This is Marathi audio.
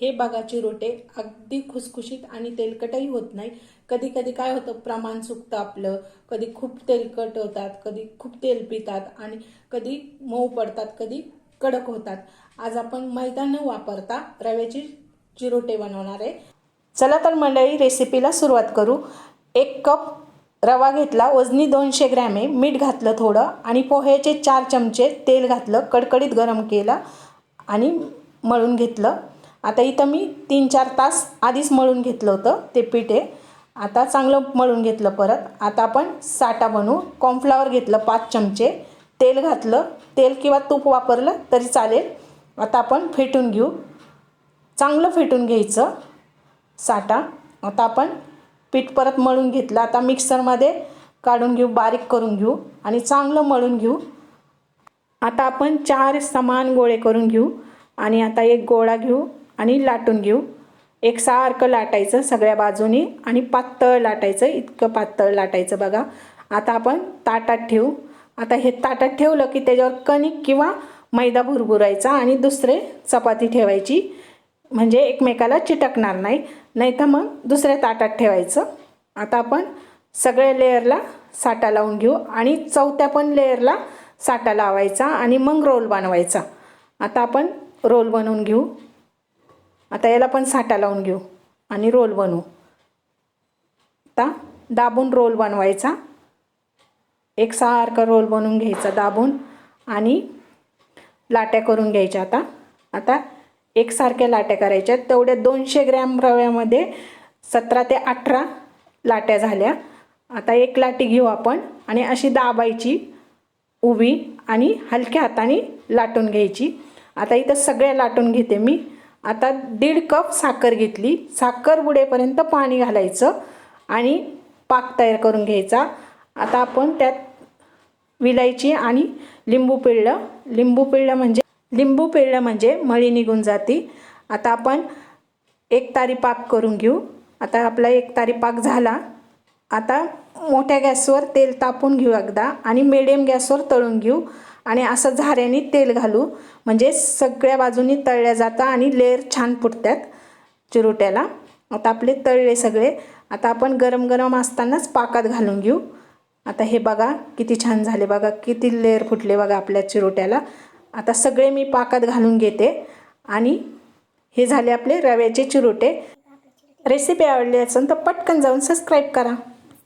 हे बघाची चिरोटे अगदी खुसखुशीत आणि तेलकटही होत नाही. कधी कधी काय होतं प्रमाण चुकतं आपलं. कधी खूप तेलकट होतात कधी खूप तेल पितात आणि कधी मऊ पडतात कधी कडक होतात. आज आपण मैदा न वापरता रव्याची चिरोटे बनवणार आहे. चला तर मंडळी रेसिपीला सुरुवात करू. एक कप रवा घेतला वजनी दोनशे ग्रॅम आहे. मीठ घातलं थोडं आणि पोह्याचे चार चमचे तेल घातलं कडकडीत गरम केलं आणि मळून घेतलं. आता इथं मी तीन चार तास आधीच मळून घेतलं होतं ते पीठ आहे. आता चांगलं मळून घेतलं परत. आता आपण साटा बनवू. कॉर्नफ्लॉवर घेतलं पाच चमचे. तेल घातलं. तेल किंवा तूप वापरलं तरी चालेल. आता आपण फेटून घेऊ. चांगलं फेटून घ्यायचं साटा आता आपण पीठ परत मळून घेतलं. आता मिक्सरमध्ये काढून घेऊ बारीक करून घेऊ आणि चांगलं मळून घेऊ. आता आपण चार समान गोळे करून घेऊ आणि आता एक गोळा घेऊ. आणि लाटून घेऊ. एक सारखं लाटायचं सगळ्या बाजूनी आणि पातळ लाटायचं इतकं पातळ लाटायचं बघा. आता आपण ताटात ठेवू. आता हे ताटात ठेवलं की त्याच्यावर कणिक किंवा मैदा भुरभुरायचा आणि दुसरे चपाती ठेवायची. म्हणजे एकमेकाला चिटकणार नाही. नाही तर मग दुसऱ्या ताटात ठेवायचं. आता आपण सगळ्या लेअरला साटा लावून घेऊ आणि चौथ्या पण लेअरला साटा लावायचा आणि मग रोल बनवायचा. आता आपण रोल बनवून घेऊ. आता याला पण साठा लावून घेऊ आणि रोल बनवू. आता दाबून रोल बनवायचा. एक सारखा रोल बनवून घ्यायचा दाबून आणि लाट्या करून घ्यायच्या आता. आता एकसारख्या लाट्या करायच्या. तेवढ्या दोनशे ग्रॅम रव्यामध्ये सतरा ते अठरा लाट्या झाल्या. आता एक लाटी घेऊ आपण आणि अशी दाबायची उभी आणि हलक्या हाताने लाटून घ्यायची. आता इथं सगळ्या लाटून घेते मी. आता दीड कप साखर घेतली. साखर बुडेपर्यंत पाणी घालायचं आणि पाक तयार करून घ्यायचा. आता आपण त्यात विलायची आणि लिंबू पिळलं. लिंबू पिळलं म्हणजे लिंबू पिळलं म्हणजे मळी निघून जाते. आता आपण एक तारी पाक करून घेऊ. आता आपला एक तारी पाक झाला. आता मोठ्या गॅसवर तेल तापून घेऊ एकदा आणि मिडियम गॅसवर तळून घेऊ. आणि असं झाऱ्याने तेल घालू. म्हणजे सगळ्या बाजूनी तळल्या जातं आणि लेअर छान फुटतात चिरोट्याला. आता आपले तळले सगळे. आता आपण गरम गरम असतानाच पाकात घालून घेऊ. आता हे बघा किती छान झाले बघा किती लेअर फुटले बघा आपल्या चिरोट्याला. आता सगळे मी पाकात घालून घेते. आणि हे झाले आपले रव्याचे चिरोटे. रेसिपी आवडली असेल तर पटकन जाऊन सबस्क्राईब करा.